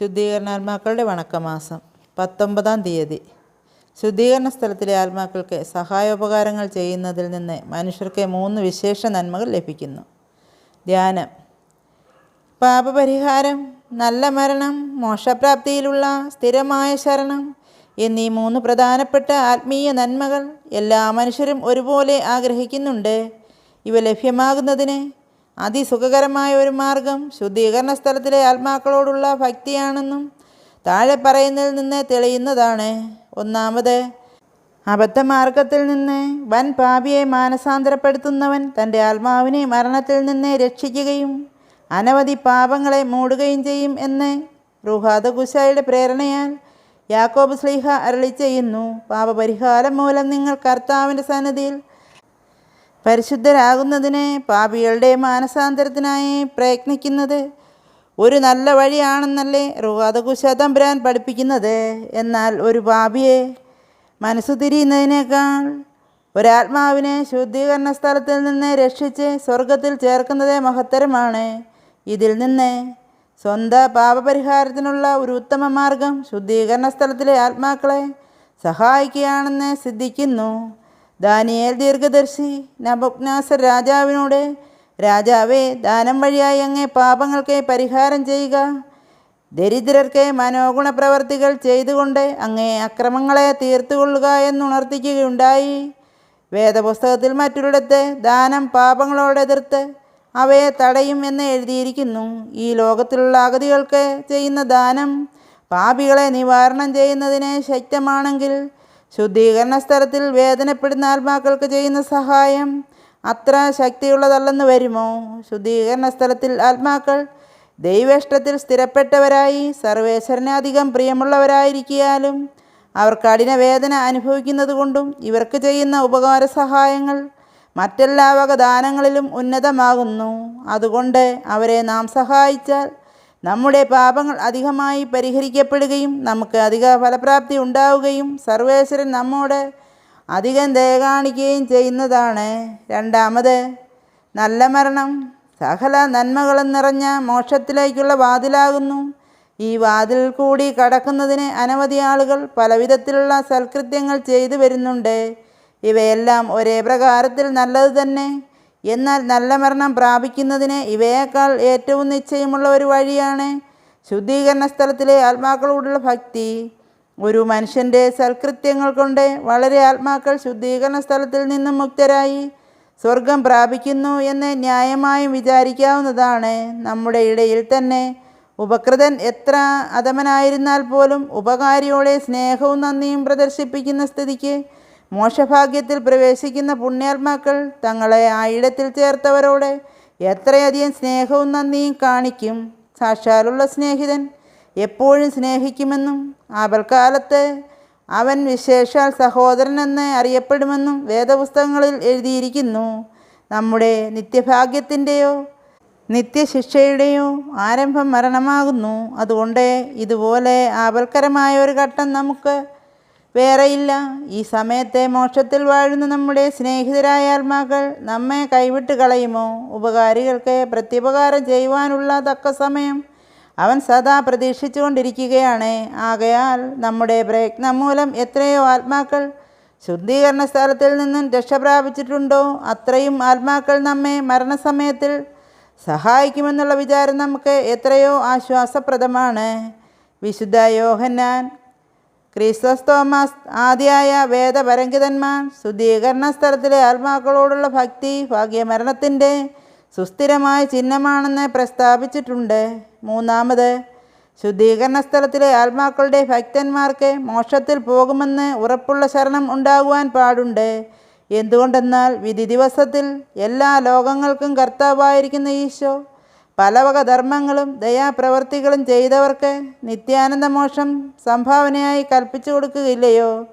ശുദ്ധീകരണ ആത്മാക്കളുടെ വണക്കമാസം പത്തൊമ്പതാം തീയതി. ശുദ്ധീകരണ സ്ഥലത്തിലെ ആത്മാക്കൾക്ക് സഹായോപകാരങ്ങൾ ചെയ്യുന്നതിൽ നിന്ന് മനുഷ്യർക്ക് മൂന്ന് വിശേഷ നന്മകൾ ലഭിക്കുന്നു. ധ്യാനം. പാപപരിഹാരം നല്ല മരണം മോക്ഷപ്രാപ്തിയിലുള്ള സ്ഥിരമായ ശരണം എന്നീ മൂന്ന് പ്രധാനപ്പെട്ട ആത്മീയ നന്മകൾ എല്ലാ മനുഷ്യരും ഒരുപോലെ ആഗ്രഹിക്കുന്നുണ്ട്. ഇവ ലഭ്യമാകുന്നതിന് അതിസുഖകരമായ ഒരു മാർഗം ശുദ്ധീകരണ സ്ഥലത്തിലെ ആത്മാക്കളോടുള്ള ഭക്തിയാണെന്നും താഴെ പറയുന്നതിൽ നിന്ന് തെളിയുന്നതാണ്. ഒന്നാമത് അബദ്ധമാർഗത്തിൽ നിന്ന് വൻ പാപിയെ മാനസാന്തരപ്പെടുത്തുന്നവൻ തന്റെ ആത്മാവിനെ മരണത്തിൽ നിന്ന് രക്ഷിക്കുകയും അനവധി പാപങ്ങളെ മൂടുകയും ചെയ്യും എന്ന് റുഹാദ കുശായുടെ പ്രേരണയാൽ യാക്കോബ് സ്ലീഹ അരളി ചെയ്യുന്നു. പാപപരിഹാരം മൂലം നിങ്ങൾ കർത്താവിന്റെ സന്നിധിയിൽ പരിശുദ്ധരാകുന്നതിന് പാപികളുടെ മാനസാന്തരത്തിനായി പ്രയത്നിക്കുന്നത് ഒരു നല്ല വഴിയാണെന്നല്ലേ റുവാദകുശ തമ്പുരാൻ പഠിപ്പിക്കുന്നത്. എന്നാൽ ഒരു പാപിയെ മനസ്സു തിരിയുന്നതിനേക്കാൾ ഒരാത്മാവിനെ ശുദ്ധീകരണ സ്ഥലത്തിൽ നിന്ന് രക്ഷിച്ച് സ്വർഗത്തിൽ ചേർക്കുന്നതേ മഹത്തരമാണ്. ഇതിൽ നിന്ന് സ്വന്തം പാപപരിഹാരത്തിനുള്ള ഒരു ഉത്തമ മാർഗം ശുദ്ധീകരണ സ്ഥലത്തിലെ ആത്മാക്കളെ സഹായിക്കുകയാണെന്ന് സിദ്ധിക്കുന്നു. ദാനിയേൽ ദീർഘദർശി നബുക്നാസർ രാജാവിനോട് രാജാവേ ദാനം വഴിയായി അങ്ങേ പാപങ്ങൾക്ക് പരിഹാരം ചെയ്യുക. ദരിദ്രർക്ക് മനോഗുണ പ്രവർത്തികൾ ചെയ്തുകൊണ്ട് അങ്ങേ അക്രമങ്ങളെ തീർത്തുകൊള്ളുക എന്നുണർത്തിക്കുകയുണ്ടായി. വേദപുസ്തകത്തിൽ മറ്റൊരിടത്ത് ദാനം പാപങ്ങളോടെതിർത്ത് അവയെ തടയും എന്ന് എഴുതിയിരിക്കുന്നു. ഈ ലോകത്തിലുള്ള അഗതികൾക്ക് ചെയ്യുന്ന ദാനം പാപികളെ നിവാരണം ചെയ്യുന്നതിന് ശക്തമാണെങ്കിൽ ശുദ്ധീകരണ സ്ഥലത്തിൽ വേദനപ്പെടുന്ന ആത്മാക്കൾക്ക് ചെയ്യുന്ന സഹായം അത്ര ശക്തിയുള്ളതല്ലെന്ന് വരുമോ? ശുദ്ധീകരണ സ്ഥലത്തിൽ ആത്മാക്കൾ ദൈവേഷ്ടത്തിൽ സ്ഥിരപ്പെട്ടവരായി സർവേശ്വരനെ അധികം പ്രിയമുള്ളവരായിരിക്കാലും അവർ കഠിന വേദന അനുഭവിക്കുന്നത് കൊണ്ടും ഇവർക്ക് ചെയ്യുന്ന ഉപകാര സഹായങ്ങൾ മറ്റെല്ലാ വക ദാനങ്ങളിലും ഉന്നതമാകുന്നു. അതുകൊണ്ട് അവരെ നാം സഹായിച്ചാൽ നമ്മുടെ പാപങ്ങൾ അധികമായി പരിഹരിക്കപ്പെടുകയും നമുക്ക് അധിക ഫലപ്രാപ്തി ഉണ്ടാവുകയും സർവേശ്വരൻ നമ്മോട് അധികം ദയ കാണിക്കുകയും ചെയ്യുന്നതാണ്. രണ്ടാമത് നല്ല മരണം. സകല നന്മകളും നിറഞ്ഞ മോക്ഷത്തിലേക്കുള്ള വാതിലാകുന്നു. ഈ വാതിൽ കൂടി കടക്കുന്നതിന് അനവധി ആളുകൾ പലവിധത്തിലുള്ള സൽകൃത്യങ്ങൾ ചെയ്തു വരുന്നുണ്ട്. ഇവയെല്ലാം ഒരേ പ്രകാരത്തിൽ നല്ലത് തന്നെ. എന്നാൽ നല്ല മരണം പ്രാപിക്കുന്നതിന് ഇവയേക്കാൾ ഏറ്റവും നിശ്ചയമുള്ള ഒരു വഴിയാണ് ശുദ്ധീകരണ സ്ഥലത്തിലെ ആത്മാക്കളോടുള്ള ഭക്തി. ഒരു മനുഷ്യന്റെ സൽകൃത്യങ്ങൾ കൊണ്ട് വളരെ ആത്മാക്കൾ ശുദ്ധീകരണ സ്ഥലത്തിൽ നിന്നും മുക്തരായി സ്വർഗം പ്രാപിക്കുന്നു എന്ന് ന്യായമായും വിചാരിക്കാവുന്നതാണ്. നമ്മുടെ ഇടയിൽ തന്നെ ഉപകൃതൻ എത്ര അധമനായിരുന്നാൽ പോലും ഉപകാരിയോടെ സ്നേഹവും നന്ദിയും പ്രദർശിപ്പിക്കുന്ന സ്ഥിതിക്ക് മോക്ഷഭാഗ്യത്തിൽ പ്രവേശിക്കുന്ന പുണ്യാത്മാക്കൾ തങ്ങളെ ആ ഇടത്തിൽ ചേർത്തവരോട് എത്രയധികം സ്നേഹവും നന്ദിയും കാണിക്കും. സാക്ഷാലുള്ള സ്നേഹിതൻ എപ്പോഴും സ്നേഹിക്കുമെന്നും ആപൽക്കാലത്ത് അവൻ വിശേഷാൽ സഹോദരനെന്ന് അറിയപ്പെടുമെന്നും വേദപുസ്തകങ്ങളിൽ എഴുതിയിരിക്കുന്നു. നമ്മുടെ നിത്യഭാഗ്യത്തിന്റെയോ നിത്യശിക്ഷയുടെയോ ആരംഭം മരണമാകുന്നു. അതുകൊണ്ട് ഇതുപോലെ ആപൽക്കരമായ ഒരു ഘട്ടം നമുക്ക് വേറെയില്ല. ഈ സമയത്തെ മോക്ഷത്തിൽ വാഴുന്ന നമ്മുടെ സ്നേഹിതരായ ആത്മാക്കൾ നമ്മെ കൈവിട്ട് കളയുമോ? ഉപകാരികൾക്ക് പ്രത്യുപകാരം ചെയ്യുവാനുള്ള തക്ക സമയം അവൻ സദാ പ്രതീക്ഷിച്ചുകൊണ്ടിരിക്കുകയാണ്. ആകയാൽ നമ്മുടെ പ്രയത്നം മൂലം എത്രയോ ആത്മാക്കൾ ശുദ്ധീകരണ സ്ഥലത്തിൽ നിന്നും രക്ഷ പ്രാപിച്ചിട്ടുണ്ടോ? അത്രയും ആത്മാക്കൾ നമ്മെ മരണസമയത്തിൽ സഹായിക്കുമെന്നുള്ള വിചാരം നമുക്ക് എത്രയോ ആശ്വാസപ്രദമാണ്. വിശുദ്ധ യോഹന്നാൻ ക്രിസ്തസ് തോമസ് ആദ്യായ വേദപരങ്കിതന്മാർ ശുദ്ധീകരണ സ്ഥലത്തിലെ ആത്മാക്കളോടുള്ള ഭക്തി ഭാഗ്യമരണത്തിന്റെ സുസ്ഥിരമായ ചിഹ്നമാണെന്ന് പ്രസ്താവിച്ചിട്ടുണ്ട്. മൂന്നാമത് ശുദ്ധീകരണ സ്ഥലത്തിലെ ആത്മാക്കളുടെ ഭക്തന്മാർക്ക് മോക്ഷത്തിൽ പോകുമെന്ന് ഉറപ്പുള്ള ശരണം ഉണ്ടാകുവാൻ പാടുണ്ട്. എന്തുകൊണ്ടെന്നാൽ വിധി ദിവസത്തിൽ എല്ലാ ലോകങ്ങൾക്കും കർത്താവായിരിക്കുന്ന ഈശോ പലവക ധർമ്മങ്ങളും ദയാപ്രവർത്തികളും ചെയ്തവർക്ക് നിത്യാനന്ദമോക്ഷം സംഭാവനയായി കൽപ്പിച്ചു കൊടുക്കുകയില്ലയോ?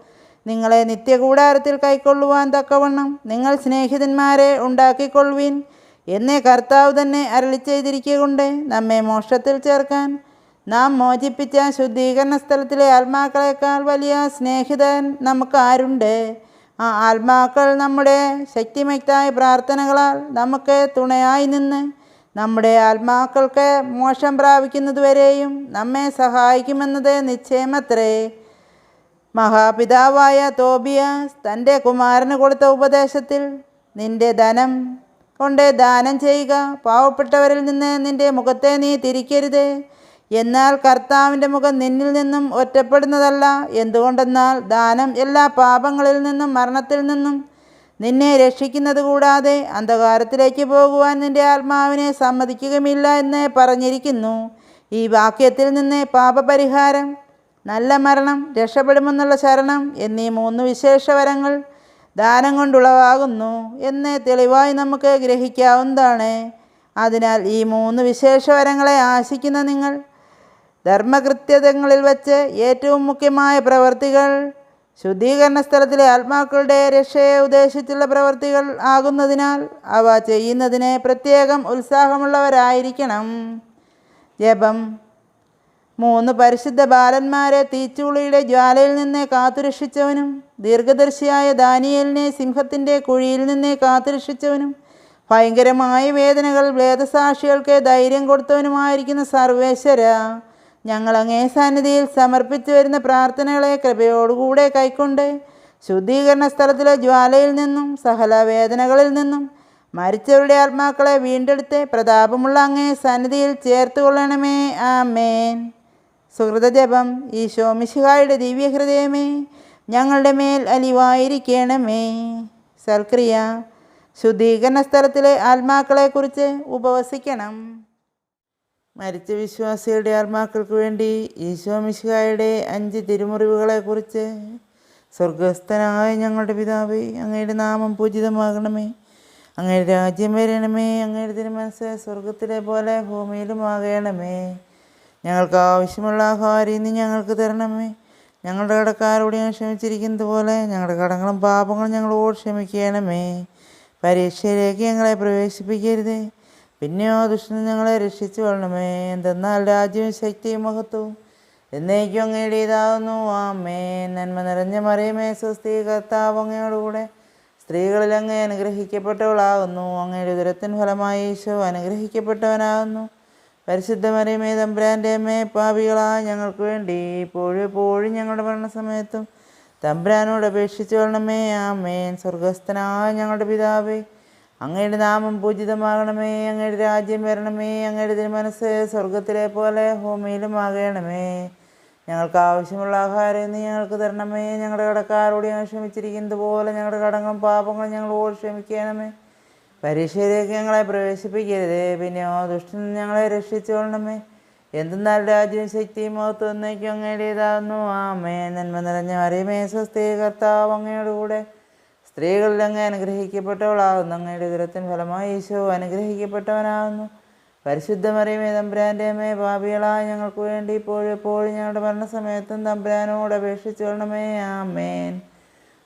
നിങ്ങളെ നിത്യകൂടാരത്തിൽ കൈക്കൊള്ളുവാൻ തക്കവണ്ണം നിങ്ങൾ സ്നേഹിതന്മാരെ ഉണ്ടാക്കിക്കൊള്ളുവീൻ. എന്നേ കർത്താവ് തന്നെ അരളി ചെയ്തിരിക്കൊണ്ട് നമ്മെ മോക്ഷത്തിൽ ചേർക്കാൻ. നാം മോചിപ്പിച്ച ശുദ്ധീകരണ സ്ഥലത്തിലെ ആത്മാക്കളെക്കാൾ വലിയ സ്നേഹിതൻ നമുക്ക് ആരുണ്ട് ആ ആത്മാക്കൾ നമ്മുടെ ശക്തിമക്തായ പ്രാർത്ഥനകളാൽ നമുക്ക് തുണയായി നിന്ന് നമ്മുടെ ആത്മാക്കൾക്ക് മോക്ഷം പ്രാപിക്കുന്നതുവരെയും നമ്മെ സഹായിക്കുമെന്നത് നിശ്ചയമത്രേ. മഹാപിതാവായ തോബിയാസ് തന്റെ കുമാരന് കൊടുത്ത ഉപദേശത്തിൽ നിന്റെ ധനം കൊണ്ട് ദാനം ചെയ്യുക. പാവപ്പെട്ടവരിൽ നിന്ന് നിന്റെ മുഖത്തെ നീ തിരിക്കരുത്. എന്നാൽ കർത്താവിന്റെ മുഖം നിന്നിൽ നിന്നും ഒറ്റപ്പെടുന്നതല്ല. എന്തുകൊണ്ടെന്നാൽ ദാനം എല്ലാ പാപങ്ങളിൽ നിന്നും മരണത്തിൽ നിന്നും നിന്നെ രക്ഷിക്കുന്നത് കൂടാതെ അന്ധകാരത്തിലേക്ക് പോകുവാൻ നിന്റെ ആത്മാവിനെ സമ്മതിക്കുകയുമില്ല എന്ന് പറഞ്ഞിരിക്കുന്നു. ഈ വാക്യത്തിൽ നിന്ന് പാപപരിഹാരം നല്ല മരണം രക്ഷപ്പെടുമെന്നുള്ള ശരണം എന്നീ മൂന്ന് വിശേഷവരങ്ങൾ ദാനം കൊണ്ടുളവാകുന്നു എന്ന് തെളിവായി നമുക്ക് ഗ്രഹിക്കാവുന്നതാണ്. അതിനാൽ ഈ മൂന്ന് വിശേഷവരങ്ങളെ ആശിക്കുന്ന നിങ്ങൾ ധർമ്മകൃത്യതകളിൽ വച്ച് ഏറ്റവും മുഖ്യമായ പ്രവർത്തികൾ ശുദ്ധീകരണ സ്ഥലത്തിലെ ആത്മാക്കളുടെ രക്ഷയെ ഉദ്ദേശിച്ചുള്ള പ്രവൃത്തികൾ ആകുന്നതിനാൽ അവ ചെയ്യുന്നതിന് പ്രത്യേകം ഉത്സാഹമുള്ളവരായിരിക്കണം. ജപം. മൂന്ന് പരിശുദ്ധ ബാലന്മാരെ തീച്ചുളിയുടെ ജ്വാലയിൽ നിന്ന് കാത്തുരക്ഷിച്ചവനും ദീർഘദർശിയായ ദാനിയലിനെ സിംഹത്തിന്റെ കുഴിയിൽ നിന്ന് കാത്തുരക്ഷിച്ചവനും ഭയങ്കരമായ വേദനകൾ വേദസാക്ഷികൾക്ക് ധൈര്യം കൊടുത്തവനുമായിരിക്കുന്ന സർവേശ്വര ഞങ്ങൾ അങ്ങേ സന്നിധിയിൽ സമർപ്പിച്ചു വരുന്ന പ്രാർത്ഥനകളെ കൃപയോടുകൂടെ കൈക്കൊണ്ട് ശുദ്ധീകരണ സ്ഥലത്തിലെ ജ്വാലയിൽ നിന്നും സഹലവേദനകളിൽ നിന്നും മരിച്ചവരുടെ ആത്മാക്കളെ വീണ്ടെടുത്ത് പ്രതാപമുള്ള അങ്ങേ സന്നിധിയിൽ ചേർത്തുകൊള്ളണമേ. ആമേൻ. സുഹൃതജപം ഈശോ മിശിഹായുടെ ദിവ്യഹൃദയമേ ഞങ്ങളുടെ മേൽ അലിവായിരിക്കണമേ. സൽക്രിയ ശുദ്ധീകരണ സ്ഥലത്തിലെ ആത്മാക്കളെക്കുറിച്ച് ഉപവസിക്കണം. മരിച്ച വിശ്വാസിയുടെ ആത്മാക്കൾക്ക് വേണ്ടി ഈശോ മിശിഹായുടെ അഞ്ച് തിരുമുറിവുകളെക്കുറിച്ച് സ്വർഗസ്ഥനായ ഞങ്ങളുടെ പിതാവേ അങ്ങയുടെ നാമം പൂജിതമാകണമേ. അങ്ങയുടെ രാജ്യം വരണമേ. അങ്ങയുടെ തിരുമനസ് സ്വർഗത്തിലെ പോലെ ഭൂമിയിലും ആകണമേ ഞങ്ങൾക്ക് ആവശ്യമുള്ള ആഹാരം ഇന്ന് ഞങ്ങൾക്ക് തരണമേ. ഞങ്ങളുടെ കടക്കാരോട് ഞാൻ ക്ഷമിച്ചിരിക്കുന്നത് പോലെ ഞങ്ങളുടെ കടങ്ങളും പാപങ്ങളും ഞങ്ങളോട് ക്ഷമിക്കണമേ. പരീക്ഷയിലേക്ക് ഞങ്ങളെ പ്രവേശിപ്പിക്കരുതേ. പിന്നെയോ ദുഷ്ണൻ ഞങ്ങളെ രക്ഷിച്ചു കൊള്ളണമേ. എന്തെന്നാൽ രാജ്യവും ശക്തിയും മഹത്വവും എന്നേക്കും അങ്ങയുടേതാകുന്നു ആമേ നന്മ നിറഞ്ഞ മറിയമേ സ്വസ്തി കർത്താവ് അങ്ങയോടുകൂടെ സ്ത്രീകളിൽ അങ്ങ് അനുഗ്രഹിക്കപ്പെട്ടവളാകുന്നു അങ്ങയുടെ ദുരത്തിൻ ഫലമായി ഈശോ അനുഗ്രഹിക്കപ്പെട്ടവനാകുന്നു പരിശുദ്ധ മറിയമേ തമ്പുരാന്റെ അമ്മേ പാപികളായ ഞങ്ങൾക്ക് വേണ്ടി ഇപ്പോഴും എപ്പോഴും ഞങ്ങളുടെ മരണസമയത്തും തമ്പുരാനോട് അപേക്ഷിച്ചു കൊള്ളണമേ. ആമേൻ. സ്വർഗസ്ഥനായ ഞങ്ങളുടെ പിതാവേ അങ്ങയുടെ നാമം പൂജിതമാകണമേ അങ്ങയുടെ രാജ്യം വരണമേ അങ്ങയുടെ തിരുമനസ് സ്വർഗത്തിലെ പോലെ ഭൂമിയിലും ആകണമേ ഞങ്ങൾക്ക് ആവശ്യമുള്ള ആഹാരം ഇന്ന് ഞങ്ങൾക്ക് തരണമേ. ഞങ്ങളുടെ കടക്കാരോട് ഞങ്ങൾ ക്ഷമിച്ചിരിക്കുന്നത് പോലെ ഞങ്ങളുടെ കടങ്ങളും പാപങ്ങളും ഞങ്ങളോട് ക്ഷമിക്കണമേ. പരീക്ഷയിലേക്ക് ഞങ്ങളെ പ്രവേശിപ്പിക്കരുതേ. പിന്നെയോ ദുഷ്ടൻ ഞങ്ങളെ രക്ഷിച്ചുകൊള്ളണമേ എന്തെന്നാൽ രാജ്യവും ശക്തിയും മഹത്വം എന്നേക്കും അങ്ങയുടേതാകുന്നു. ആമേ നന്മ നിറഞ്ഞ അറിയമേ സ്വസ്തി കർത്താവ് അങ്ങയുടെ കൂടെ സ്ത്രീകളിൽ അങ്ങ് അനുഗ്രഹിക്കപ്പെട്ടവളാകുന്നു. അങ്ങയുടെ ഉദരത്തിൻ ഫലമായി ഈശോ അനുഗ്രഹിക്കപ്പെട്ടവനാകുന്നു. പരിശുദ്ധമറിയമേ തമ്പുരാന്റെ അമ്മേ പാപികളായ ഞങ്ങൾക്ക് വേണ്ടി ഇപ്പോഴും എപ്പോഴും ഞങ്ങളുടെ മരണസമയത്തും തമ്പുരാനോട് അപേക്ഷിച്ചു കൊള്ളണമേ ആമേൻ.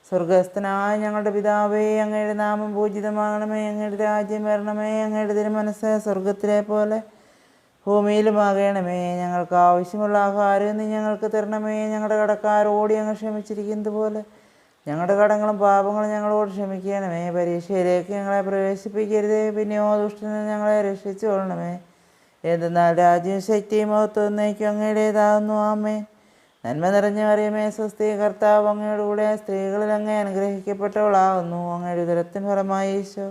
സ്വർഗസ്ഥനായ ഞങ്ങളുടെ പിതാവേ അങ്ങയുടെ നാമം പൂജിതമാകണമേ. അങ്ങയുടെ രാജ്യം വരണമേ. അങ്ങയുടെ തിരുമനസ് സ്വർഗത്തിലെ പോലെ ഭൂമിയിലുമാകണമേ. ഞങ്ങൾക്ക് ആവശ്യമുള്ള ആഹാരം നീ ഞങ്ങൾക്ക് തരണമേ. ഞങ്ങളുടെ കടക്കാരോടി അങ്ങ് ക്ഷമിച്ചിരിക്കുന്നത് പോലെ ഞങ്ങളുടെ കടങ്ങളും പാപങ്ങളും ഞങ്ങളോട് ക്ഷമിക്കണമേ പരീക്ഷയിലേക്ക് ഞങ്ങളെ പ്രവേശിപ്പിക്കരുതേ. പിന്നെയോ ദുഷ്ടനെ ഞങ്ങളെ രക്ഷിച്ചു കൊള്ളണമേ എന്തെന്നാൽ രാജ്യവും ശക്തിയും മഹത്വം എന്നേക്കും അങ്ങയുടേതാകുന്നു ആമേ നന്മ നിറഞ്ഞ അറിയമേ സ്വസ്തി കർത്താവ് അങ്ങയുടെ കൂടെ സ്ത്രീകളിൽ അങ്ങേ അനുഗ്രഹിക്കപ്പെട്ടവളാകുന്നു അങ്ങയുടെ ഉദരത്തിൻ ഫലമായി ഈശോ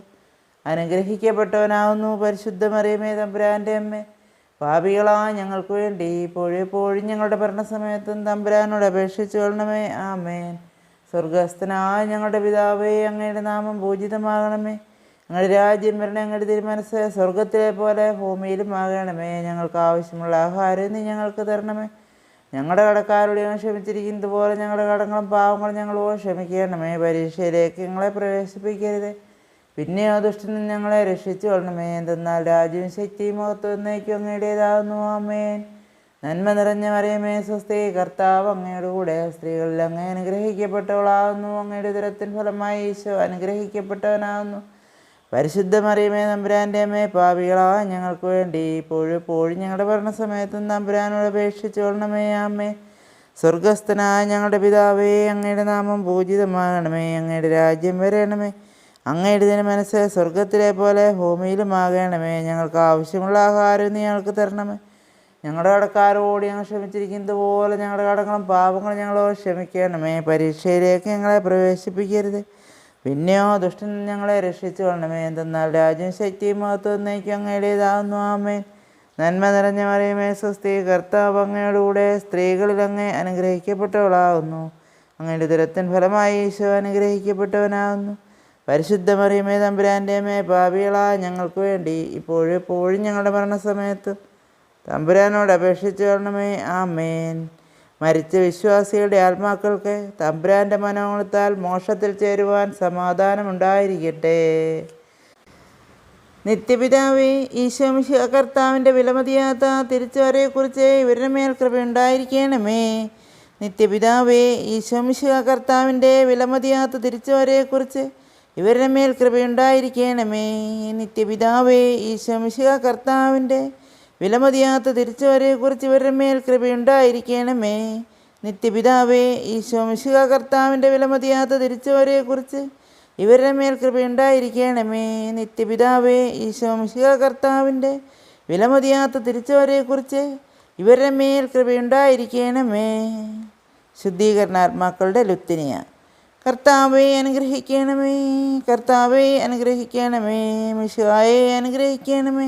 അനുഗ്രഹിക്കപ്പെട്ടവനാകുന്നു പരിശുദ്ധ മറിയമേ തമ്പുരാന്റെ അമ്മ. പാപികളാ ഞങ്ങൾക്ക് വേണ്ടി ഇപ്പോഴെപ്പോഴും ഞങ്ങളുടെ ഭരണസമയത്തും തമ്പുരാനോട് അപേക്ഷിച്ചു കൊള്ളണമേ ആമേൻ. സ്വർഗസ്ഥനായ ഞങ്ങളുടെ പിതാവേ അങ്ങയുടെ നാമം പൂജിതമാകണമേ. ഞങ്ങളുടെ രാജ്യം വരണേ ഞങ്ങളുടെ തിരുമനസ് സ്വർഗത്തിലെ പോലെ ഭൂമിയിലും ആകണമേ. ഞങ്ങൾക്ക് ആവശ്യമുള്ള ആഹാരം നീ ഞങ്ങൾക്ക് തരണമേ. ഞങ്ങളുടെ കടക്കാരോട് ഞങ്ങൾ ക്ഷമിച്ചിരിക്കുന്നത് പോലെ ഞങ്ങളുടെ കടങ്ങളും പാവങ്ങളും ഞങ്ങളോട് ക്ഷമിക്കണമേ. പരീക്ഷയിലേക്ക് ഞങ്ങളെ പ്രവേശിപ്പിക്കരുത്. പിന്നെയോ ദുഷ്ടനും ഞങ്ങളെ രക്ഷിച്ചു കൊള്ളണമേ എന്തെന്നാൽ രാജ്യവും ശക്തിയും മഹത്വം എന്നേക്കും അങ്ങയുടേതാകുന്നു ആമേൻ. നന്മ നിറഞ്ഞ മറിയമേ സ്വസ്തി കർത്താവ് അങ്ങയുടെ കൂടെ. സ്ത്രീകളിൽ അങ്ങ് അനുഗ്രഹിക്കപ്പെട്ടവളാകുന്നു അങ്ങയുടെ ഉദരത്തിൻ ഫലമായി ഈശോ അനുഗ്രഹിക്കപ്പെട്ടവനാകുന്നു പരിശുദ്ധ മറിയമേ നമ്പുരാന്റെ അമ്മേ പാപികളാ ഞങ്ങൾക്ക് വേണ്ടി ഇപ്പോഴും എപ്പോഴും ഞങ്ങളുടെ ഭരണസമയത്തും നമ്പുരാനോട് അപേക്ഷിച്ചു കൊള്ളണമേ അമ്മേ. സ്വർഗസ്ഥനായ ഞങ്ങളുടെ പിതാവേ അങ്ങയുടെ നാമം പൂജിതമാകണമേ അങ്ങയുടെ രാജ്യം വരണമേ. അങ്ങയുടെ ഇതിന് മനസ്സ് സ്വർഗത്തിലെ പോലെ ഭൂമിയിലും ആകണമേ ഞങ്ങൾക്ക് ആവശ്യമുള്ള ആഹാരം ഞങ്ങൾക്ക് തരണമേ. ഞങ്ങളുടെ കടക്കാരോട് ഞങ്ങൾ ക്ഷമിച്ചിരിക്കുന്നത് പോലെ ഞങ്ങളുടെ കടങ്ങളും പാപങ്ങളും ഞങ്ങളോട് ക്ഷമിക്കണമേ. പരീക്ഷയിലേക്ക് ഞങ്ങളെ പ്രവേശിപ്പിക്കരുത്. പിന്നെയോ ദുഷ്ടൻ ഞങ്ങളെ രക്ഷിച്ചു കൊള്ളണമേ എന്തെന്നാൽ രാജ്യം ശക്തിയും മഹത്വം എന്നേക്കും അങ്ങയുടേതാകുന്നു ആമേ നന്മ നിറഞ്ഞ മറിയമേ സ്വസ്തി. കർത്താവ് അങ്ങയോടുകൂടെ സ്ത്രീകളിൽ അങ്ങേ അനുഗ്രഹിക്കപ്പെട്ടവളാകുന്നു അങ്ങയുടെ ദുരത്തിൻ ഫലമായി ഈശോ അനുഗ്രഹിക്കപ്പെട്ടവനാകുന്നു പരിശുദ്ധ മറിയമേ തമ്പുരാന്റെ അമ്മേ ഭാവികളാ ഞങ്ങൾക്ക് വേണ്ടി ഇപ്പോഴും എപ്പോഴും ഞങ്ങളുടെ മരണസമയത്തും തമ്പുരാനോട് അപേക്ഷിച്ചു കൊള്ളണമേ ആമേൻ. മരിച്ച വിശ്വാസികളുടെ ആത്മാക്കൾക്ക് തമ്പുരാന്റെ മനോഗുണത്താൽ മോക്ഷത്തിൽ ചേരുവാൻ സമാധാനമുണ്ടായിരിക്കട്ടെ. നിത്യപിതാവേ ഈശോമിശിഹ കർത്താവിന്റെ വിലമതിയാത്ത തിരിച്ചുവരെക്കുറിച്ച് ഇവരുടെ മേൽ കൃപയുണ്ടായിരിക്കണമേ നിത്യപിതാവേ ഈശോമിശിഹ കർത്താവിന്റെ വിലമതിയാത്ത തിരിച്ചുവരെക്കുറിച്ച് ഇവരുടെ മേൽ കൃപയുണ്ടായിരിക്കണമേ നിത്യപിതാവേ ഈശോമിശിഹ കർത്താവിന്റെ വിലമതിയാത്ത തിരിച്ചുവരെക്കുറിച്ച് ഇവരുടെ മേൽ കൃപയുണ്ടായിരിക്കണമേ നിത്യപിതാവേ ഈശോ മിശുക കർത്താവിന്റെ വിലമതിയാത്ത തിരിച്ചുവരെക്കുറിച്ച് ഇവരുടെ മേൽ കൃപയുണ്ടായിരിക്കണമേ നിത്യപിതാവേ ഈശോ മിശുക കർത്താവിന്റെ വിലമതിയാത്ത തിരിച്ചുവരെക്കുറിച്ച് ഇവരുടെ മേൽ കൃപയുണ്ടായിരിക്കണമേ ശുദ്ധീകരണാത്മാക്കളുടെ ലുത്തിനിയ കർത്താവെ അനുഗ്രഹിക്കണമേ കർത്താവെ അനുഗ്രഹിക്കണമേ മിശുവായേ അനുഗ്രഹിക്കണമേ.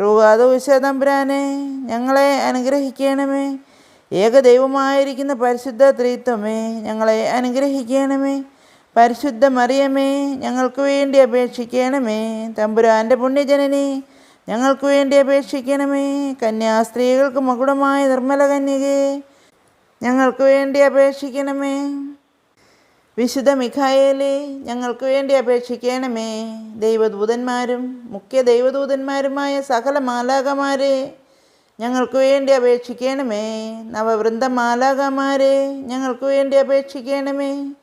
റൂഹാദോശ തമ്പുരാനെ ഞങ്ങളെ അനുഗ്രഹിക്കണമേ. ഏകദൈവമായിരിക്കുന്ന പരിശുദ്ധ ത്രിത്വമേ ഞങ്ങളെ അനുഗ്രഹിക്കണമേ. പരിശുദ്ധ മറിയമേ ഞങ്ങൾക്ക് വേണ്ടി അപേക്ഷിക്കണമേ. തമ്പുരാന്റെ പുണ്യജനനെ ഞങ്ങൾക്ക് വേണ്ടി അപേക്ഷിക്കണമേ. കന്യാസ്ത്രീകൾക്ക് മകുടമായ നിർമ്മല കന്യകേ ഞങ്ങൾക്ക് വേണ്ടി അപേക്ഷിക്കണമേ. വിശുദ്ധ മിഖായേലേ ഞങ്ങൾക്ക് വേണ്ടി അപേക്ഷിക്കണമേ. ദൈവദൂതന്മാരും മുഖ്യ ദൈവദൂതന്മാരുമായ സകല മാലാകമാരെ ഞങ്ങൾക്ക് വേണ്ടി അപേക്ഷിക്കണമേ. നവവൃന്ദ മാലാകമാരെ ഞങ്ങൾക്ക് വേണ്ടി അപേക്ഷിക്കണമേ.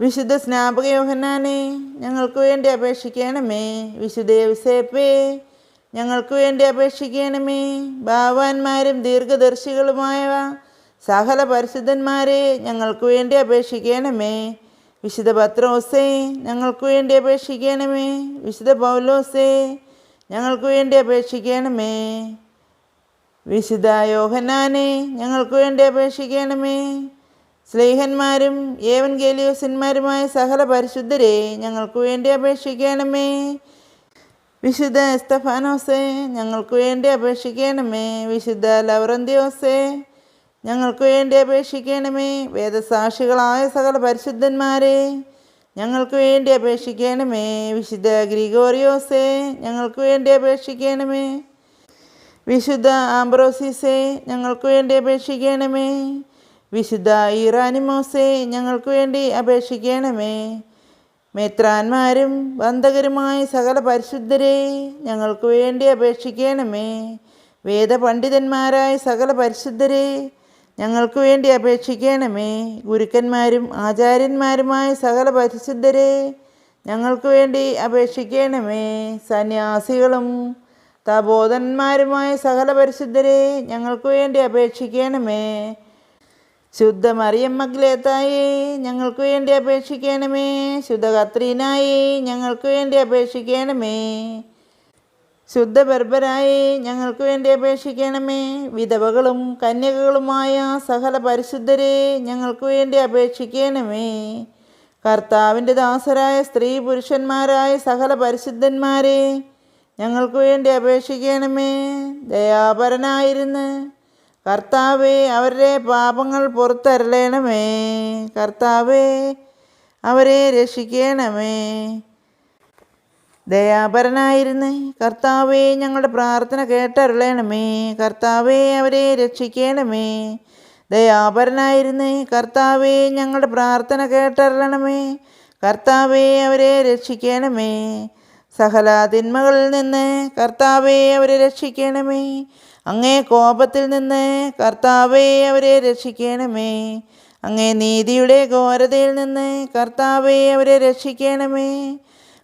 വിശുദ്ധ സ്നാപക യോഹനാനെ ഞങ്ങൾക്ക് വേണ്ടി അപേക്ഷിക്കണമേ. വിശുദ്ധ യൗസേപ്പേ ഞങ്ങൾക്ക് വേണ്ടി അപേക്ഷിക്കണമേ. ഭാവാന്മാരും ദീർഘദർശികളുമായ സകല പരിശുദ്ധന്മാരെ ഞങ്ങൾക്ക് വേണ്ടി അപേക്ഷിക്കണമേ. വിശുദ്ധ പത്രോസേ ഞങ്ങൾക്ക് വേണ്ടി അപേക്ഷിക്കണമേ. വിശുദ്ധ പൗലോസേ ഞങ്ങൾക്ക് വേണ്ടി അപേക്ഷിക്കണമേ. വിശുദ്ധ യോഹനാനെ ഞങ്ങൾക്ക് വേണ്ടി അപേക്ഷിക്കണമേ. സ്ലേഹന്മാരും ഏവൻ ഗേലിയോസന്മാരുമായ സകല പരിശുദ്ധരെ ഞങ്ങൾക്ക് വേണ്ടി അപേക്ഷിക്കണമേ. വിശുദ്ധ എസ്തഫാനോസേ ഞങ്ങൾക്ക് വേണ്ടി അപേക്ഷിക്കണമേ. വിശുദ്ധ ലവറന്തിയോസേ ഞങ്ങൾക്ക് വേണ്ടി അപേക്ഷിക്കണമേ. വേദസാക്ഷികളായ സകല പരിശുദ്ധന്മാരെ ഞങ്ങൾക്ക് വേണ്ടി അപേക്ഷിക്കണമേ. വിശുദ്ധ ഗ്രിഗോറിയോസേ ഞങ്ങൾക്ക് വേണ്ടി അപേക്ഷിക്കണമേ. വിശുദ്ധ ആംബ്രോസിസേ ഞങ്ങൾക്ക് വേണ്ടി അപേക്ഷിക്കണമേ. വിശുദ്ധ ഇറാനിമോസേ ഞങ്ങൾക്ക് വേണ്ടി അപേക്ഷിക്കണമേ. മേത്രാന്മാരും ബന്ധകരുമായ സകല പരിശുദ്ധരെ ഞങ്ങൾക്ക് വേണ്ടി അപേക്ഷിക്കണമേ. വേദപണ്ഡിതന്മാരായ സകല പരിശുദ്ധരെ ഞങ്ങൾക്ക് വേണ്ടി അപേക്ഷിക്കണമേ. ഗുരുക്കന്മാരും ആചാര്യന്മാരുമായ സകല പരിശുദ്ധരെ ഞങ്ങൾക്ക് വേണ്ടി അപേക്ഷിക്കണമേ. സന്യാസികളും തബോധന്മാരുമായ സകല പരിശുദ്ധരെ ഞങ്ങൾക്ക് വേണ്ടി അപേക്ഷിക്കണമേ. ശുദ്ധ മറിയം ഞങ്ങൾക്ക് വേണ്ടി അപേക്ഷിക്കണമേ. ശുദ്ധ കത്രീനായി ഞങ്ങൾക്ക് വേണ്ടി അപേക്ഷിക്കണമേ. ശുദ്ധ ബർബരായി ഞങ്ങൾക്ക് വേണ്ടി അപേക്ഷിക്കണമേ. വിധവകളും കന്യകകളുമായ സകല പരിശുദ്ധരെ ഞങ്ങൾക്ക് വേണ്ടി അപേക്ഷിക്കണമേ. കർത്താവിന്റെ ദാസരായ സ്ത്രീ പുരുഷന്മാരായ സകല പരിശുദ്ധന്മാരെ ഞങ്ങൾക്ക് വേണ്ടി അപേക്ഷിക്കണമേ. ദയാപരനായിരുന്ന് കർത്താവെ അവരുടെ പാപങ്ങൾ പുറത്തരളണമേ. കർത്താവെ അവരെ രക്ഷിക്കണമേ. ദയാപരനായിരുന്നേ. കർത്താവേ ഞങ്ങളുടെ പ്രാർത്ഥന കേട്ടരുളയണമേ കർത്താവേ അവരെ രക്ഷിക്കണമേ. ദയാപരനായിരുന്ന്. കർത്താവേ ഞങ്ങളുടെ പ്രാർത്ഥന കേട്ടരുളണമേ. കർത്താവേ അവരെ രക്ഷിക്കണമേ. സകല തിന്മകളിൽ നിന്ന് കർത്താവേ അവരെ രക്ഷിക്കണമേ. അങ്ങേ കോപത്തിൽ നിന്ന് കർത്താവേ അവരെ രക്ഷിക്കണമേ. അങ്ങേ നീതിയുടെ ഘോരതയിൽ നിന്ന് കർത്താവേ അവരെ രക്ഷിക്കണമേ.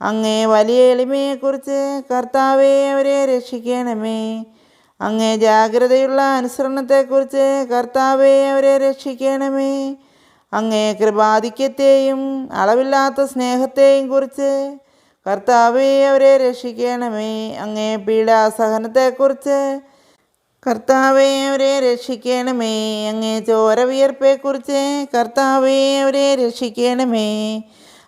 അങ്ങേ വലിയ എളിമയെക്കുറിച്ച് കർത്താവെ അവരെ രക്ഷിക്കണമേ. അങ്ങേ ജാഗ്രതയുള്ള അനുസരണത്തെക്കുറിച്ച് കർത്താവെ അവരെ രക്ഷിക്കണമേ. അങ്ങേ കൃപാധിക്യത്തെയും അളവില്ലാത്ത സ്നേഹത്തെയും കുറിച്ച് കർത്താവെ അവരെ രക്ഷിക്കണമേ. അങ്ങേ പീഡാസഹനത്തെക്കുറിച്ച് കർത്താവെ അവരെ രക്ഷിക്കണമേ. അങ്ങേ ചോരവിയർപ്പെക്കുറിച്ച് കർത്താവേ അവരെ രക്ഷിക്കണമേ.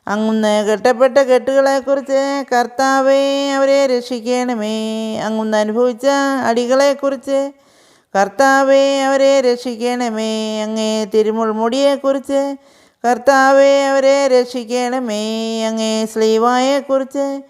അങ്ങുന്ന് കെട്ടപ്പെട്ട കെട്ടുകളെക്കുറിച്ച് കർത്താവേ അവരെ രക്ഷിക്കണമേ. അങ്ങുന്ന് അനുഭവിച്ച അടികളെക്കുറിച്ച് കർത്താവേ അവരെ രക്ഷിക്കണമേ. അങ്ങേ തിരുമുൾമുടിയെക്കുറിച്ച് കർത്താവെ അവരെ രക്ഷിക്കണമേ. അങ്ങേ സ്ലീവായെക്കുറിച്ച്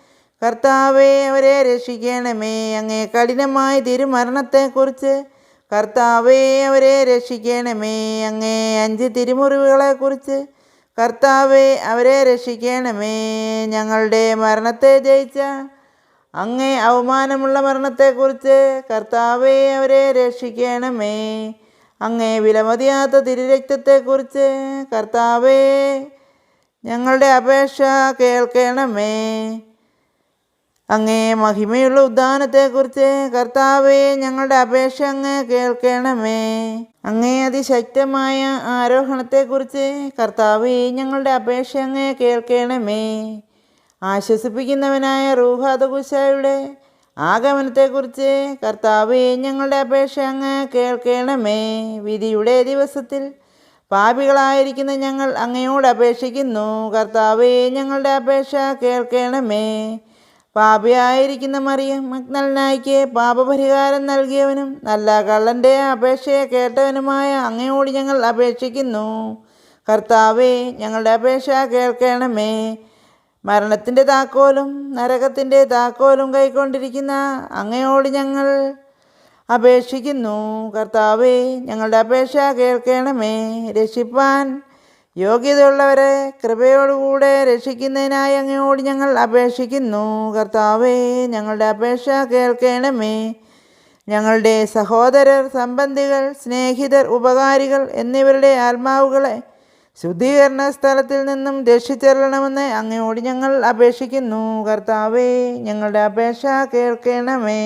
കർത്താവെ അവരെ രക്ഷിക്കണമേ. അങ്ങേ കഠിനമായ തിരുമരണത്തെക്കുറിച്ച് കർത്താവെ അവരെ രക്ഷിക്കണമേ. അങ്ങേ അഞ്ച് തിരുമുറിവുകളെക്കുറിച്ച് കർത്താവെ അവരെ രക്ഷിക്കണമേ. ഞങ്ങളുടെ മരണത്തെ ജയിച്ച അങ്ങേ അവമാനമുള്ള മരണത്തെക്കുറിച്ച് കർത്താവെ അവരെ രക്ഷിക്കണമേ. അങ്ങേ വിലമതിയാത്ത തിരുരക്തത്തെക്കുറിച്ച് കർത്താവേ ഞങ്ങളുടെ അപേക്ഷ കേൾക്കണമേ. അങ്ങേ മഹിമയുള്ള ഉദ്ധാനത്തെക്കുറിച്ച് കർത്താവെ ഞങ്ങളുടെ അപേക്ഷ അങ്ങ് കേൾക്കണമേ. അങ്ങേ അതിശക്തമായ ആരോഹണത്തെക്കുറിച്ച് കർത്താവെ ഞങ്ങളുടെ അപേക്ഷ അങ്ങ് കേൾക്കണമേ. ആശ്വസിപ്പിക്കുന്നവനായ റൂഹാദകുശായുടെ ആഗമനത്തെക്കുറിച്ച് കർത്താവെ ഞങ്ങളുടെ അപേക്ഷ അങ്ങ് കേൾക്കണമേ. വിധിയുടെ ദിവസത്തിൽ പാപികളായിരിക്കുന്ന ഞങ്ങൾ അങ്ങയോട് അപേക്ഷിക്കുന്നു. കർത്താവെ ഞങ്ങളുടെ അപേക്ഷ കേൾക്കണമേ. പാപിയായിരിക്കുന്ന മറിയം മഗ്നലനായിക്ക് പാപപരിഹാരം നൽകിയവനും നല്ല കള്ളന്റെ അപേക്ഷയെ കേട്ടവനുമായ അങ്ങയോട് ഞങ്ങൾ അപേക്ഷിക്കുന്നു. കർത്താവേ ഞങ്ങളുടെ അപേക്ഷ കേൾക്കണമേ. മരണത്തിന്റെ താക്കോലും നരകത്തിന്റെ താക്കോലും കൈക്കൊണ്ടിരിക്കുന്ന അങ്ങയോട് ഞങ്ങൾ അപേക്ഷിക്കുന്നു. കർത്താവേ ഞങ്ങളുടെ അപേക്ഷ കേൾക്കണമേ. രക്ഷിപ്പാൻ യോഗ്യതയുള്ളവരെ കൃപയോടുകൂടെ രക്ഷിക്കുന്നതിനായി അങ്ങയോട് ഞങ്ങൾ അപേക്ഷിക്കുന്നു. കർത്താവേ ഞങ്ങളുടെ അപേക്ഷ കേൾക്കണമേ. ഞങ്ങളുടെ സഹോദരർ സംബന്ധികൾ സ്നേഹിതർ ഉപകാരികൾ എന്നിവരുടെ ആത്മാവുകളെ ശുദ്ധീകരണ സ്ഥലത്തിൽ നിന്നും രക്ഷിച്ചെല്ലണമെന്ന് അങ്ങയോട് ഞങ്ങൾ അപേക്ഷിക്കുന്നു. കർത്താവേ ഞങ്ങളുടെ അപേക്ഷ കേൾക്കണമേ.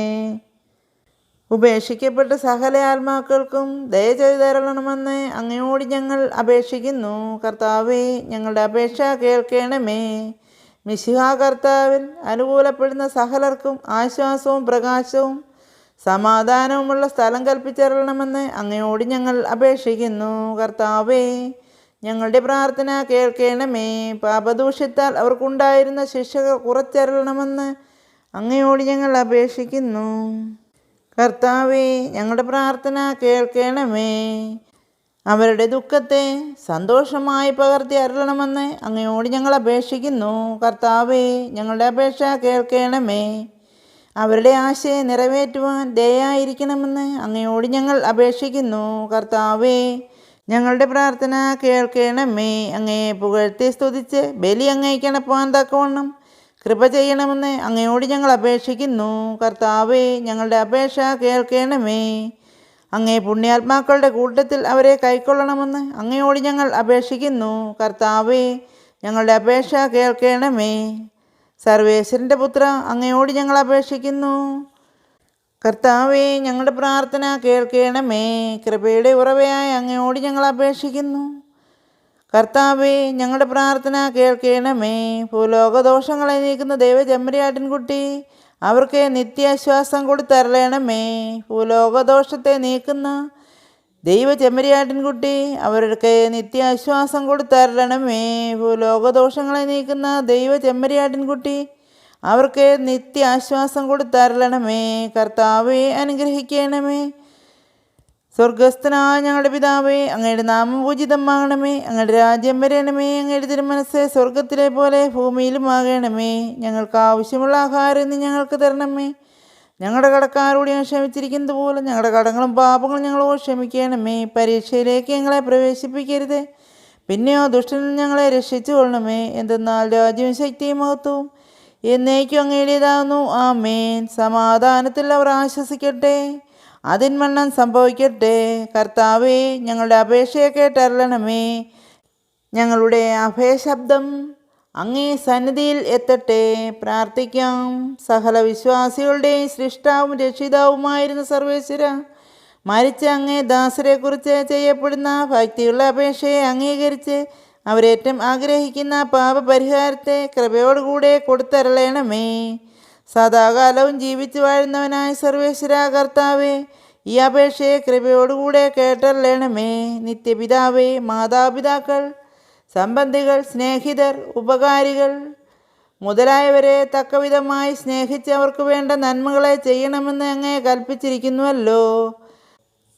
ഉപേക്ഷിക്കപ്പെട്ട സകല ആത്മാക്കൾക്കും ദയ ചെയ്തരണമെന്ന് അങ്ങയോട് ഞങ്ങൾ അപേക്ഷിക്കുന്നു. കർത്താവേ ഞങ്ങളുടെ അപേക്ഷ കേൾക്കണമേ. മിശിഹാ കർത്താവിൽ അനുകൂലപ്പെടുന്ന സകലർക്കും ആശ്വാസവും പ്രകാശവും സമാധാനവുമുള്ള സ്ഥലം കൽപ്പിച്ചരണമെന്ന് അങ്ങയോട് ഞങ്ങൾ അപേക്ഷിക്കുന്നു. കർത്താവേ ഞങ്ങളുടെ പ്രാർത്ഥന കേൾക്കണമേ. പാപദൂഷ്യത്താൽ അവർക്കുണ്ടായിരുന്ന ശിക്ഷകൾ കുറച്ചരളണമെന്ന് അങ്ങയോട് ഞങ്ങൾ അപേക്ഷിക്കുന്നു. കർത്താവേ ഞങ്ങളുടെ പ്രാർത്ഥന കേൾക്കണമേ. അവരുടെ ദുഃഖത്തെ സന്തോഷമായി പകർത്തി അരുളണമെന്ന് അങ്ങയോട് ഞങ്ങൾ അപേക്ഷിക്കുന്നു. കർത്താവേ ഞങ്ങളുടെ അപേക്ഷ കേൾക്കണമേ. അവരുടെ ആശയെ നിറവേറ്റുവാൻ ദയായിരിക്കണമെന്ന് അങ്ങയോട് ഞങ്ങൾ അപേക്ഷിക്കുന്നു. കർത്താവേ ഞങ്ങളുടെ പ്രാർത്ഥന കേൾക്കണമേ. അങ്ങയെ പുകഴ്ത്തി സ്തുതിച്ച് ബലി അങ്ങയ്ക്കണപ്പാൻ തക്കവണ്ണം കൃപ ചെയ്യണമെന്ന് അങ്ങയോട് ഞങ്ങൾ അപേക്ഷിക്കുന്നു. കർത്താവേ ഞങ്ങളുടെ അപേക്ഷ കേൾക്കണമേ. അങ്ങേ പുണ്യാത്മാക്കളുടെ കൂട്ടത്തിൽ അവരെ കൈക്കൊള്ളണമെന്ന് അങ്ങയോട് ഞങ്ങൾ അപേക്ഷിക്കുന്നു. കർത്താവേ ഞങ്ങളുടെ അപേക്ഷ കേൾക്കണമേ. സർവേശ്വരന്റെ പുത്ര അങ്ങയോട് ഞങ്ങൾ അപേക്ഷിക്കുന്നു. കർത്താവേ ഞങ്ങളുടെ പ്രാർത്ഥന കേൾക്കണമേ. കൃപയുടെ ഉറവയായി അങ്ങയോട് ഞങ്ങൾ അപേക്ഷിക്കുന്നു. കർത്താവേ ഞങ്ങളുടെ പ്രാർത്ഥന കേൾക്കണമേ. ഭൂലോകദോഷങ്ങളെ നീക്കുന്ന ദൈവചമ്മരിയാട്ടിൻകുട്ടി അവർക്ക് നിത്യാശ്വാസം കൊടുത്തരളണമേ. ഭൂലോകദോഷത്തെ നീക്കുന്ന ദൈവ ചെമ്മരിയാട്ടിൻകുട്ടി അവർക്ക് നിത്യാശ്വാസം കൊടുത്തരളണമേ. ഭൂലോകദോഷങ്ങളെ നീക്കുന്ന ദൈവ ചെമ്മരിയാട്ടിൻകുട്ടി അവർക്ക് നിത്യാശ്വാസം കൊടുത്തരളണമേ. കർത്താവെ അനുഗ്രഹിക്കണമേ. സ്വർഗസ്ഥനായ ഞങ്ങളുടെ പിതാവേ അങ്ങയുടെ നാമം പൂജിതമാകണമേ അങ്ങയുടെ രാജ്യം വരണമേ. അങ്ങയുടെ തിരുമനസ് സ്വർഗത്തിലെ പോലെ ഭൂമിയിലും ആകണമേ. ഞങ്ങൾക്ക് ആവശ്യമുള്ള ആഹാരം ഇന്ന് ഞങ്ങൾക്ക് തരണമേ. ഞങ്ങളുടെ കടക്കാരോട് ഞാൻ ക്ഷമിച്ചിരിക്കുന്നത് പോലെ ഞങ്ങളുടെ കടങ്ങളും പാപങ്ങളും ഞങ്ങളോട് ക്ഷമിക്കണമേ. പരീക്ഷയിലേക്ക് ഞങ്ങളെ പ്രവേശിപ്പിക്കരുത്. പിന്നെയോ ദുഷ്ടനിൽ ഞങ്ങളെ രക്ഷിച്ചു കൊള്ളണമേ. എന്തെന്നാൽ രാജ്യവും ശക്തിയും മഹത്വവും എന്നേക്കും അങ്ങയുടേതാകുന്നു ആ മേൻ സമാധാനത്തിൽ അവർ ആശ്വസിക്കട്ടെ. അതിന്മണ്ണം സംഭവിക്കട്ടെ. കർത്താവേ ഞങ്ങളുടെ അപേക്ഷയെ കേട്ടരളണമേ. ഞങ്ങളുടെ അഭയശബ്ദം അങ്ങേ സന്നിധിയിൽ എത്തട്ടെ. പ്രാർത്ഥിക്കാം. സകല വിശ്വാസികളുടെയും സൃഷ്ടാവും രക്ഷിതാവുമായിരുന്ന സർവേശ്വര മരിച്ച അങ്ങേ ദാസരെക്കുറിച്ച് ചെയ്യപ്പെടുന്ന ഭക്തിയുള്ള അപേക്ഷയെ അംഗീകരിച്ച് അവരേറ്റം ആഗ്രഹിക്കുന്ന പാപപരിഹാരത്തെ കൃപയോടുകൂടെ കൊടുത്തരളയണമേ സദാകാലവും ജീവിച്ചു വാഴുന്നവനായ സർവേശ്വര കർത്താവേ ഈ അപേക്ഷയെ കൃപയോടുകൂടെ കേട്ടല്ലേണമേ നിത്യപിതാവേ മാതാപിതാക്കൾ സംബന്ധികൾ സ്നേഹിതർ ഉപകാരികൾ മുതലായവരെ തക്കവിധമായി സ്നേഹിച്ച് അവർക്ക് വേണ്ട നന്മകളെ ചെയ്യണമെന്ന് അങ്ങേ കൽപ്പിച്ചിരിക്കുന്നുവല്ലോ.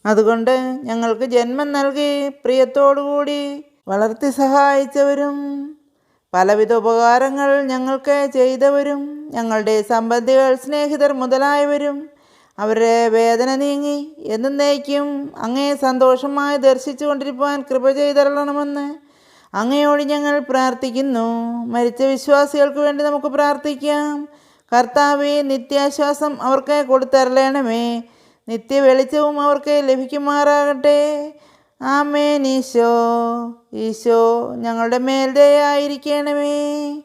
അതുകൊണ്ട് ഞങ്ങൾക്ക് ജന്മം നൽകി പ്രിയത്തോടുകൂടി വളർത്തി സഹായിച്ചവരും പലവിധ ഉപകാരങ്ങൾ ഞങ്ങൾക്ക് ചെയ്തവരും ഞങ്ങളുടെ സംബന്ധികൾ സ്നേഹിതർ മുതലായവരും അവരുടെ വേദന നീങ്ങി എന്നേക്കും അങ്ങേ സന്തോഷമായി ദർശിച്ചു കൊണ്ടിരിക്കുവാൻ കൃപ ചെയ്തരളണമെന്ന് അങ്ങയോട് ഞങ്ങൾ പ്രാർത്ഥിക്കുന്നു. മരിച്ച വിശ്വാസികൾക്ക് വേണ്ടി നമുക്ക് പ്രാർത്ഥിക്കാം. കർത്താവെ നിത്യാശ്വാസം അവർക്ക് കൊടുത്തരളണമേ നിത്യ വെളിച്ചവും അവർക്ക് ലഭിക്കുമാറാകട്ടെ. ആമേൻ ഈശോ ഈശോ ഞങ്ങളുടെ മേൽദയായിരിക്കണമേ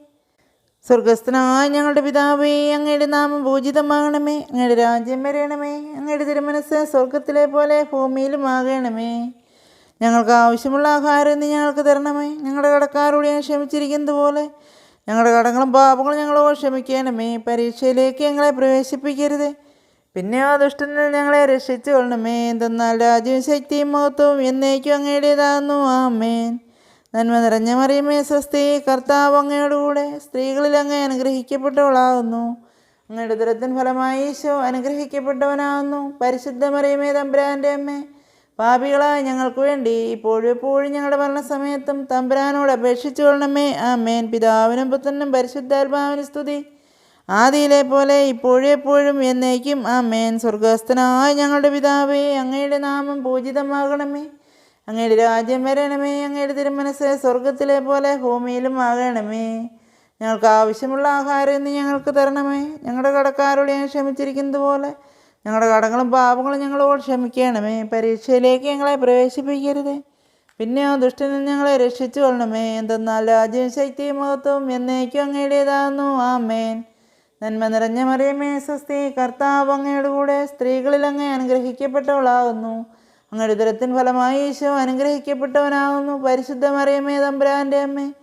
സ്വർഗസ്ഥനായ ഞങ്ങളുടെ പിതാവേ അങ്ങയുടെ നാമം പൂജിതമാകണമേ. അങ്ങയുടെ രാജ്യം വരണമേ. അങ്ങയുടെ തിരുമനസ് സ്വർഗത്തിലെ പോലെ ഭൂമിയിലും ആകണമേ. ഞങ്ങൾക്ക് ആവശ്യമുള്ള ആഹാരം ഇന്ന് ഞങ്ങൾക്ക് തരണമേ. ഞങ്ങളുടെ കടക്കാരോട് ഞാൻ ക്ഷമിച്ചിരിക്കുന്നത് പോലെ ഞങ്ങളുടെ കടങ്ങളും പാപങ്ങളും ഞങ്ങളോട് ക്ഷമിക്കണമേ. പരീക്ഷയിലേക്ക് ഞങ്ങളെ പ്രവേശിപ്പിക്കരുത്. പിന്നെ ആ ദുഷ്ടനിൽ ഞങ്ങളെ രക്ഷിച്ചു കൊള്ളണമേ. എന്തെന്നാൽ രാജ്യവും ശക്തിയും മഹത്വവും എന്നേക്കും അങ്ങയുടേതാകുന്നു. ആമേൻ. നന്മ നിറഞ്ഞ മറിയമേ സ്വസ്തി. കർത്താവ് അങ്ങയോടുകൂടെ സ്ത്രീകളിൽ അങ്ങ് അനുഗ്രഹിക്കപ്പെട്ടവളാകുന്നു. അങ്ങയുടെ ദുരത്തിൻ ഫലമായി ഈശോ അനുഗ്രഹിക്കപ്പെട്ടവനാകുന്നു. പരിശുദ്ധ മറിയമേ തമ്പുരാന്റെ അമ്മ. പാപികളായ ഞങ്ങൾക്ക് വേണ്ടി ഇപ്പോഴും എപ്പോഴും ഞങ്ങളുടെ മരണസമയത്തും തമ്പുരാനോട് അപേക്ഷിച്ചു കൊള്ളണമേ. ആമേൻ. പിതാവിനും പുത്രനും പരിശുദ്ധാത്മാവിന് സ്തുതി. ആദിയിലെ പോലെ ഇപ്പോഴെപ്പോഴും എന്നേക്കും ആ മേൻ സ്വർഗസ്ഥനായ ഞങ്ങളുടെ പിതാവേ അങ്ങയുടെ നാമം പൂജിതമാകണമേ. അങ്ങയുടെ രാജ്യം വരണമേ അങ്ങയുടെ തിരുമനസ് സ്വർഗത്തിലെ പോലെ ഭൂമിയിലും ആകണമേ. ഞങ്ങൾക്ക് ആവശ്യമുള്ള ആഹാരം ഇന്ന് ഞങ്ങൾക്ക് തരണമേ. ഞങ്ങളുടെ കടക്കാരോട് ഞാൻ ക്ഷമിച്ചിരിക്കുന്നത് പോലെ ഞങ്ങളുടെ കടങ്ങളും പാപങ്ങളും ഞങ്ങളോട് ക്ഷമിക്കണമേ. പരീക്ഷയിലേക്ക് ഞങ്ങളെ പ്രവേശിപ്പിക്കരുതേ. പിന്നെ ആ ദുഷ്ടനിൽ ഞങ്ങളെ രക്ഷിച്ചു കൊള്ളണമേ എന്തെന്നാൽ രാജ്യവും ശക്തിയും മഹത്വവും എന്നേക്കും അങ്ങയുടേതാകുന്നു. ആമേൻ. നന്മ നിറഞ്ഞ മറിയമേ സ്വസ്തി. കർത്താവ് അങ്ങയുടെ കൂടെ സ്ത്രീകളിൽ അങ്ങ് അനുഗ്രഹിക്കപ്പെട്ടവളാകുന്നു. അങ്ങയുടെ ഉദരത്തിൻ ഫലമായി ഈശോ അനുഗ്രഹിക്കപ്പെട്ടവനാകുന്നു. പരിശുദ്ധ മറിയമേ തമ്പുരാന്റെ അമ്മേ.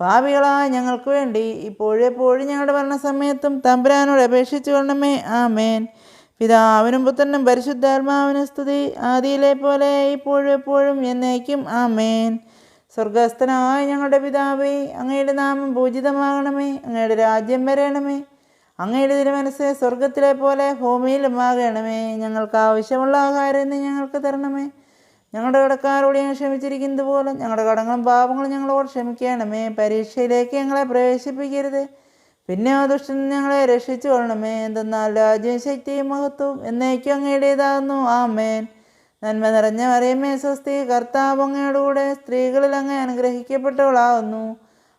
പാപികളായ ഞങ്ങൾക്ക് വേണ്ടി ഇപ്പോഴെപ്പോഴും ഞങ്ങളുടെ മരണസമയത്തും തമ്പുരാനോട് അപേക്ഷിച്ചു കൊള്ളണമേ. ആമേൻ. പിതാവിനും പുത്രനും പരിശുദ്ധാത്മാവിനും സ്തുതി. ആദിയിലെ പോലെ ഇപ്പോഴും എപ്പോഴും എന്നേക്കും. ആമേൻ. സ്വർഗസ്ഥനായ ഞങ്ങളുടെ പിതാവേ അങ്ങയുടെ നാമം പൂജിതമാകണമേ. അങ്ങയുടെ രാജ്യം വരണമേ. അങ്ങയുടെ തിരുമനസ് സ്വർഗത്തിലെ പോലെ ഭൂമിയിലും ആകണമേ ഞങ്ങൾക്ക് ആവശ്യമുള്ള ആഹാരം ഇന്ന് ഞങ്ങൾക്ക് തരണമേ. ഞങ്ങളുടെ കടക്കാരോട് ഞങ്ങൾ ക്ഷമിച്ചിരിക്കുന്നത് പോലെ ഞങ്ങളുടെ കടങ്ങളും പാപങ്ങളും ഞങ്ങളോട് ക്ഷമിക്കണമേ. പരീക്ഷയിലേക്ക് ഞങ്ങളെ പ്രവേശിപ്പിക്കരുത്. പിന്നെ ആ ദുഷ്ടൻ ഞങ്ങളെ രക്ഷിച്ചു കൊള്ളണമേ. എന്തെന്നാൽ രാജ്യവും ശക്തിയും മഹത്വം എന്നേക്കും അങ്ങയുടേതാകുന്നു ആമേൻ. നന്മ നിറഞ്ഞ മറിയമ്മേ സ്വസ്തി കർത്താവ് അങ്ങയുടെ കൂടെ സ്ത്രീകളിൽ അങ്ങ് അനുഗ്രഹിക്കപ്പെട്ടവളാകുന്നു.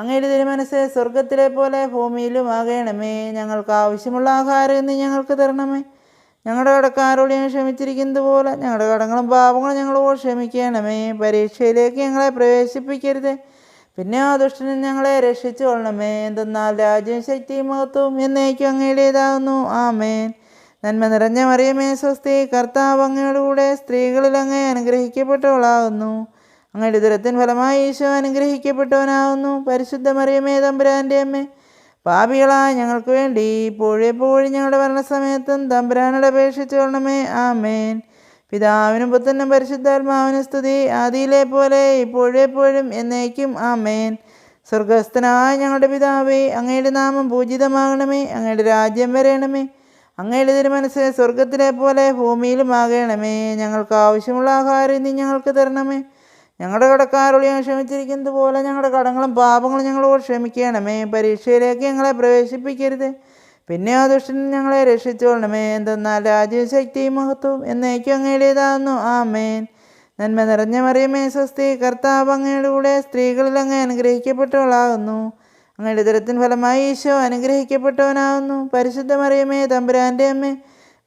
അങ്ങയുടെ തിരുമനസ് സ്വർഗത്തിലെ പോലെ ഭൂമിയിലും ആകണമേ. ഞങ്ങൾക്ക് ആവശ്യമുള്ള ആഹാരം ഇന്ന് ഞങ്ങൾക്ക് തരണമേ. ഞങ്ങളുടെ കടക്കാരോട് ഞങ്ങൾ ക്ഷമിച്ചിരിക്കുന്നത് പോലെ ഞങ്ങളുടെ കടങ്ങളും പാപങ്ങളും ഞങ്ങളോട് ക്ഷമിക്കണമേ. പരീക്ഷയിലേക്ക് ഞങ്ങളെ പ്രവേശിപ്പിക്കരുത്. പിന്നെ ആ ദുഷ്ടനും ഞങ്ങളെ രക്ഷിച്ചു കൊള്ളണമേ. എന്തെന്നാൽ രാജ്യം ശക്തിയും മഹത്വവും എന്നേക്കും അങ്ങയുടേതാകുന്നു. ആമേൻ. നന്മ നിറഞ്ഞ മറിയമേ സ്വസ്തി. കർത്താവ് അങ്ങയുടെ കൂടെ സ്ത്രീകളിൽ അങ്ങേ അനുഗ്രഹിക്കപ്പെട്ടവളാകുന്നു. അങ്ങയുടെ ദുരത്തിൻ ഫലമായി ഈശോ അനുഗ്രഹിക്കപ്പെട്ടവനാവുന്നു. പരിശുദ്ധ മറിയമേ തമ്പുരാന്റെ അമ്മേ. പാപികളായ ഞങ്ങൾക്ക് വേണ്ടി ഇപ്പോഴെപ്പോഴും ഞങ്ങളുടെ മരണസമയത്തും തമ്പുരാനോട് അപേക്ഷിച്ചു കൊള്ളണമേ. ആമേൻ. പിതാവിനും പുത്രനും പരിശുദ്ധാത്മാവിനും സ്തുതി. ആദിയിലെ പോലെ ഇപ്പോഴെപ്പോഴും എന്നേക്കും. ആമേൻ. സ്വർഗസ്ഥനായ ഞങ്ങളുടെ പിതാവേ അങ്ങയുടെ നാമം പൂജിതമാകണമേ. അങ്ങയുടെ രാജ്യം വരയണമേ അങ്ങയുടെ തിരുമനസ് സ്വർഗത്തിലെ പോലെ ഭൂമിയിലും ആകണമേ ഞങ്ങൾക്ക് ആവശ്യമുള്ള ആഹാരം ഇനി ഞങ്ങൾക്ക് തരണമേ. ഞങ്ങളുടെ കടക്കാരോട് ഞങ്ങൾ ക്ഷമിച്ചിരിക്കുന്നത് പോലെ ഞങ്ങളുടെ കടങ്ങളും പാപങ്ങളും ഞങ്ങളോട് ക്ഷമിക്കണമേ. പരീക്ഷയിലേക്ക് ഞങ്ങളെ പ്രവേശിപ്പിക്കരുത്. പിന്നെ ആ ദുഷ്ടൻ ഞങ്ങളെ രക്ഷിച്ചോളണമേ. എന്തെന്നാൽ രാജ്യവും ശക്തിയും മഹത്വവും എന്നേക്കും അങ്ങയുടേതാകുന്നു മേൻ നന്മ നിറഞ്ഞ മറിയമേ സ്വസ്തി. കർത്താവ് അങ്ങയുടെ കൂടെ സ്ത്രീകളിൽ അങ്ങ് അനുഗ്രഹിക്കപ്പെട്ടവളാകുന്നു. അങ്ങയുടെ ദുരത്തിൻ ഫലമായി ഈശോ അനുഗ്രഹിക്കപ്പെട്ടവനാകുന്നു. പരിശുദ്ധ മറിയമേ തമ്പുരാന്റെ അമ്മേ